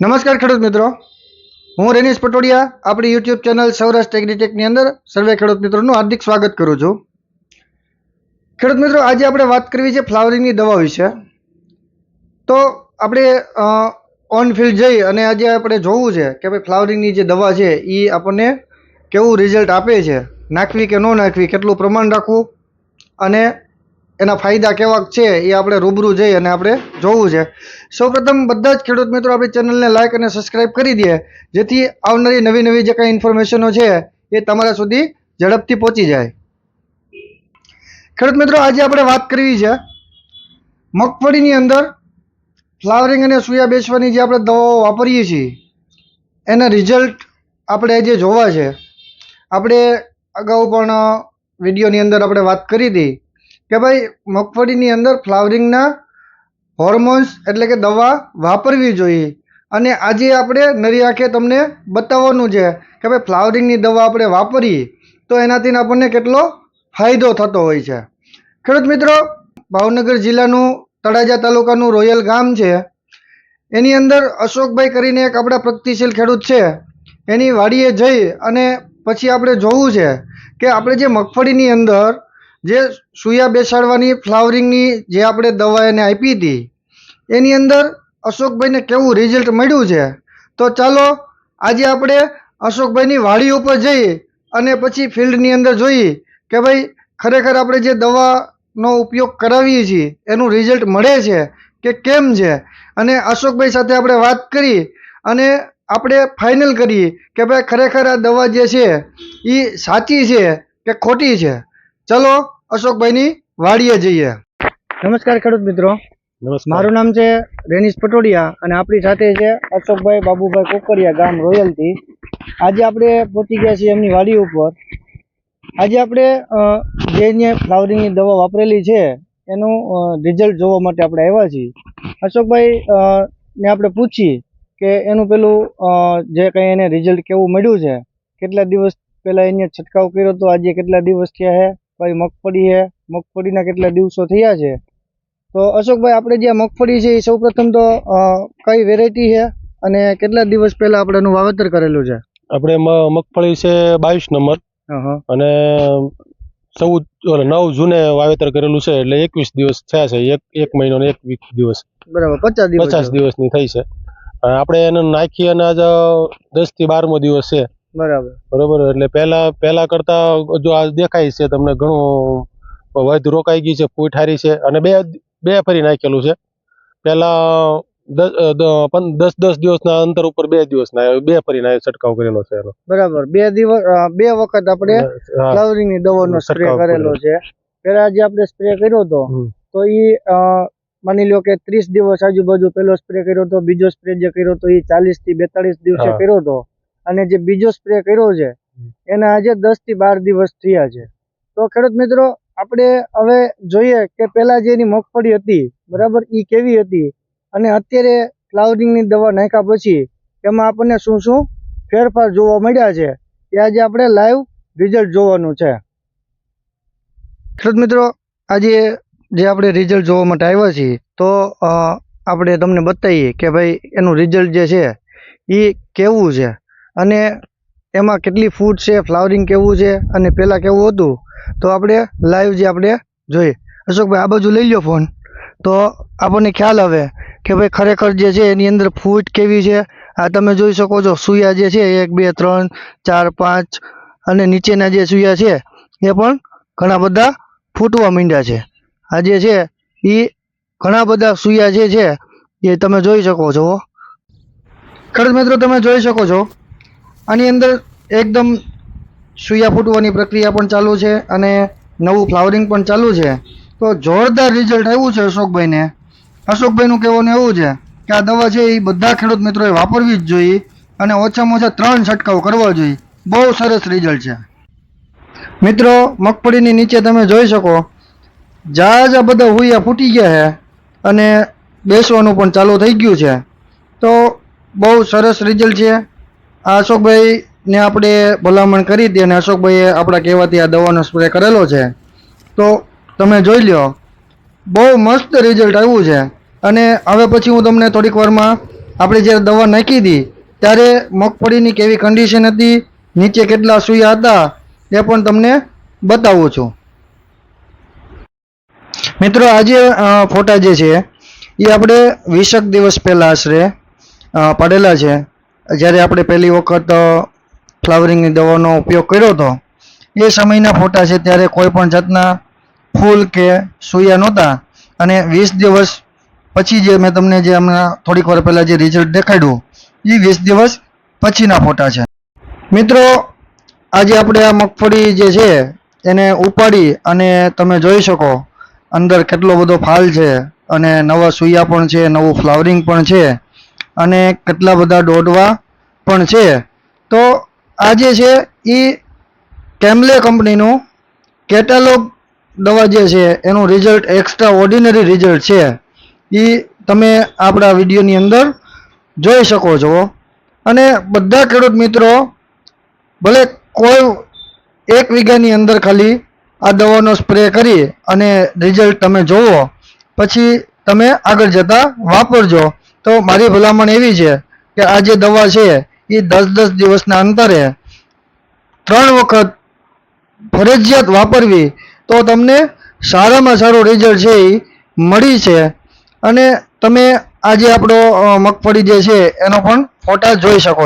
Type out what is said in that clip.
નમસ્કાર ખેડૂત મિત્રો. હું રેનીશ પટોડિયા, આપણી યુટ્યુબ ચેનલ સૌરાષ્ટ્ર એગ્રીટેકની અંદર સર્વે ખેડૂત મિત્રોનું હાર્દિક સ્વાગત કરું છું. ખેડૂત મિત્રો, આજે આપણે વાત કરવી છે ફ્લાવરિંગની દવા વિશે. તો આપણે ઓન ફિલ્ડ જઈ અને આજે આપણે જોવું છે કે ભાઈ ફ્લાવરિંગની જે દવા છે એ આપણને કેવું રિઝલ્ટ આપે છે? નાખવી કે ન નાખવી, કેટલું પ્રમાણ રાખવું? અને એના ફાયદા કેવા છે એ આપણે રૂબરૂ જઈ અને આપણે જોવું છે. સૌપ્રથમ બધા જ ખેડૂત મિત્રો આપણી ચેનલને લાઇક અને સબસ્ક્રાઇબ કરી દે. જેથી આવનારી નવી નવી જે કાંઈ ઇન્ફોર્મેશનો છે એ તમારા સુધી ઝડપથી પહોંચી જાય. ખેડૂત મિત્રો, આજે આપણે વાત કરવી છે મગફળીની અંદર ફ્લાવરિંગ અને સૂયા બેસવાની જે આપણે દવાઓ વાપરીએ છીએ, એના રિઝલ્ટ આપણે આજે જોવા છે. આપણે અગાઉ પણ વિડીયોની અંદર આપણે વાત કરી હતી. કે ભાઈ મગફળીની અંદર ફ્લાવરિંગના હોર્મોન્સ એટલે કે દવા વાપરવી જોઈએ. અને આજે આપણે નરી આંખે તમને બતાવવાનું છે કે ભાઈ ફ્લાવરિંગની દવા આપણે વાપરીએ તો એનાથી આપણને કેટલો ફાયદો થતો હોય છે. ખેડૂત મિત્રો, ભાવનગર જિલ્લાનું તળાજા તાલુકાનું રોયલ ગામ છે. એની અંદર અશોકભાઈ કરીને એક આપણા પ્રગતિશીલ ખેડૂત છે. એની વાડીએ જઈ અને પછી આપણે જોવું છે કે આપણે જે મગફળીની અંદર જે સૂયા બેસાડવાની ફ્લાવરિંગની જે આપણે દવા એને આપી હતી, એની અંદર અશોકભાઈને કેવું રિઝલ્ટ મળ્યું છે? તો ચાલો, આજે આપણે અશોકભાઈની વાડી ઉપર જઈએ અને પછી ફિલ્ડની અંદર જોઈએ કે ભાઈ, ખરેખર આપણે જે દવાનો ઉપયોગ કરાવીએ છીએ, એનું રિઝલ્ટ મળે છે કે કેમ છે? અને અશોકભાઈ સાથે આપણે વાત કરી અને આપણે ફાઇનલ કરીએ કે ભાઈ, ખરેખર આ દવા જે છે એ સાચી છે કે ખોટી છે? ચલો અશોકભાઈની વાડીએ જઈએ. નમસ્કાર ખેડૂત મિત્રો. મારું નામ છે રેનીશ પટોડિયા અને આપણી સાથે છે અશોકભાઈ બાબુભાઈ કોકરિયા ગામ રોયલથી. આજે આપણે પહોંચી ગયા છીએ એમની વાડી ઉપર. આજે આપણે જે અહીંયા ફ્લાવરિંગની દવા વાપરેલી છે એનું રિઝલ્ટ જોવા માટે આપણે આવ્યા છીએ. અશોકભાઈ ને આપણે પૂછીએ કે એનું પેલું જે કંઈ એને રિઝલ્ટ કેવું મળ્યું છે? કેટલા દિવસ પહેલાં એને છંટકાવ કર્યો તો આજે કેટલા દિવસ થયા છે? કઈ મગફળી છે. મગફળીના કેટલા દિવસો થયા છે. તો અશોકભાઈ આપણે જે મગફળી છે એ સૌપ્રથમ તો કઈ વેરાયટી છે અને કેટલા દિવસ પહેલા આપણે એનું વાવેતર કરેલું છે? આપણે મગફળી છે બાવીસ નંબર. અને ચૌદ નવ જૂને વાવેતર કરેલું છે એટલે એકવીસ દિવસ થયા છે. એક એક મહિનો ને એક વીક દિવસ. બરાબર પચાસ દિવસ પચાસ દિવસની થઈ છે. આપણે એને નાખી અને આજ દસથી બારમો દિવસ છે. બરાબર. બરોબર એટલે પહેલા પહેલા કરતા જો આ દેખાય છે તમને ઘણું વધ રોકાઈ ગઈ છે ફૂટ હારી છે અને બે બે ફરી નાખેલું છે. પહેલા દસ દસ દિવસના અંતર ઉપર બે દિવસના બે ફરી ના છંટકાવ કરેલો છે એનો. બરાબર. બે દિવસ બે વખત આપણે ફ્લાવરિંગની દવાનો સ્પ્રે કરેલો છે. પેલા જે આપણે સ્પ્રે કર્યો હતો તો એ માની લો કે ત્રીસ દિવસ આજુબાજુ પેલો સ્પ્રે કર્યો હતો બીજો સ્પ્રે જે કર્યો હતો એ ચાલીસથી બેતાલીસ દિવસે કર્યો હતો. અને જે બીજો સ્પ્રે કર્યો છે એના આજે દસથી બાર દિવસ થયા છે. તો ખેડૂત મિત્રો આપણે હવે જોઈએ કે પેલા જે એની મગફળી હતી બરાબર એ કેવી હતી? અને અત્યારે ફ્લાવરિંગની દવા નાખ્યા પછી એમાં આપણને શું શું ફેરફાર જોવા મળ્યા છે? એ આજે આપણે લાઈવ રિઝલ્ટ જોવાનું છે. ખેડૂત મિત્રો આજે જે આપણે રિઝલ્ટ જોવા માટે આવ્યા છીએ તો આપણે તમને બતાવીએ કે ભાઈ એનું રિઝલ્ટ જે છે એ કેવું છે? અને એમાં કેટલી ફૂટ છે ફ્લાવરિંગ કેવું છે અને પહેલાં કેવું હતું, તો આપણે લાઈવ જે આપણે જોઈએ. અશોકભાઈ, આ બાજુ લઈ લો ફોન તો આપણને ખ્યાલ આવે કે ભાઈ ખરેખર જે છે એની અંદર ફૂટ કેવી છે. આ તમે જોઈ શકો છો, સૂયા જે છે, એક, બે, ત્રણ, ચાર, પાંચ અને નીચેના જે સૂયા છે, એ પણ ઘણા બધા ફૂટવા માંડ્યા છે. આ જે છે, એ ઘણા બધા સૂયા જે છે, એ તમે જોઈ શકો છો. ખેડૂત મિત્રો, તમે જોઈ શકો છો આની અંદર એકદમ સૂયા ફૂટવાની પ્રક્રિયા પણ ચાલુ છે અને નવું ફ્લાવરિંગ પણ ચાલુ છે. તો જોરદાર રિઝલ્ટ આવ્યું છે અશોકભાઈને. અશોકભાઈનું કહેવાનું એવું છે કે આ દવા છે એ બધા ખેડૂત મિત્રોએ વાપરવી જ જોઈએ અને ઓછામાં ઓછા ત્રણ છંટકાવ કરવા જોઈએ. બહુ સરસ રિઝલ્ટ છે. મિત્રો, મગફળીની નીચે તમે જોઈ શકો, ઝાઝા બધા હુયા ફૂટી ગયા છે અને બેસવાનું પણ ચાલુ થઈ ગયું છે. તો બહુ સરસ રિઝલ્ટ છે. આ અશોકભાઈને આપણે ભલામણ કરી હતી અને અશોકભાઈએ આપણા કહેવાથી આ દવાનો સ્પ્રે કરેલો છે. તો તમે જોઈ લો બહુ મસ્ત રિઝલ્ટ આવ્યું છે. અને હવે પછી હું તમને થોડીક વારમાં આપણે જ્યારે દવા નાખી હતી, ત્યારે મગફળીની કેવી કન્ડિશન હતી, નીચે કેટલા સૂયા હતા, એ પણ તમને બતાવું છું. મિત્રો, આજે ફોટા જે છે, એ આપણે વીસેક દિવસ પહેલાં આશરે પાડેલા છે. જ્યારે આપણે પહેલી વખત ફ્લાવરિંગની દવાનો ઉપયોગ કર્યો હતો, એ સમયના ફોટા છે ત્યારે કોઈ પણ જાતના ફૂલ કે સૂયા નહોતા. અને વીસ દિવસ પછી જે મેં તમને જે હમણાં થોડીક વાર પહેલાં જે રિઝલ્ટ દેખાડ્યું, એ વીસ દિવસ પછીના ફોટા છે. મિત્રો, આજે આપણે આ મગફળી જે છે, એને ઉપાડી અને તમે જોઈ શકો, અંદર કેટલો બધો ફાલ છે અને નવા સૂયા પણ છે, નવું ફ્લાવરિંગ પણ છે. અને કેટલા બધા દોડવા પણ છે. તો આ જે છે એ કેમ્લે કંપનીનું કેટાલોગ દવા જે છે એનું રિઝલ્ટ એક્સ્ટ્રા ઓર્ડિનરી રિઝલ્ટ છે. એ તમે આપણા વિડીયોની અંદર જોઈ શકો છો. અને બધા ખેડૂત મિત્રો, ભલે કોઈ એક વીઘાની અંદર ખાલી આ દવાનો સ્પ્રે કરી અને રિઝલ્ટ તમે જોવો, પછી તમે આગળ જતાં વાપરજો. તો મારી ભલામણ એવી છે કે આ જે દવા છે એ દસ દસ દિવસના અંતરે ત્રણ વખત ફરજિયાત વાપરવી તો તમને સારામાં સારું રિઝલ્ટ છે એ મળી છે. અને તમે આજે આપણો મગફળી જે છે, એનો પણ ફોટા જોઈ શકો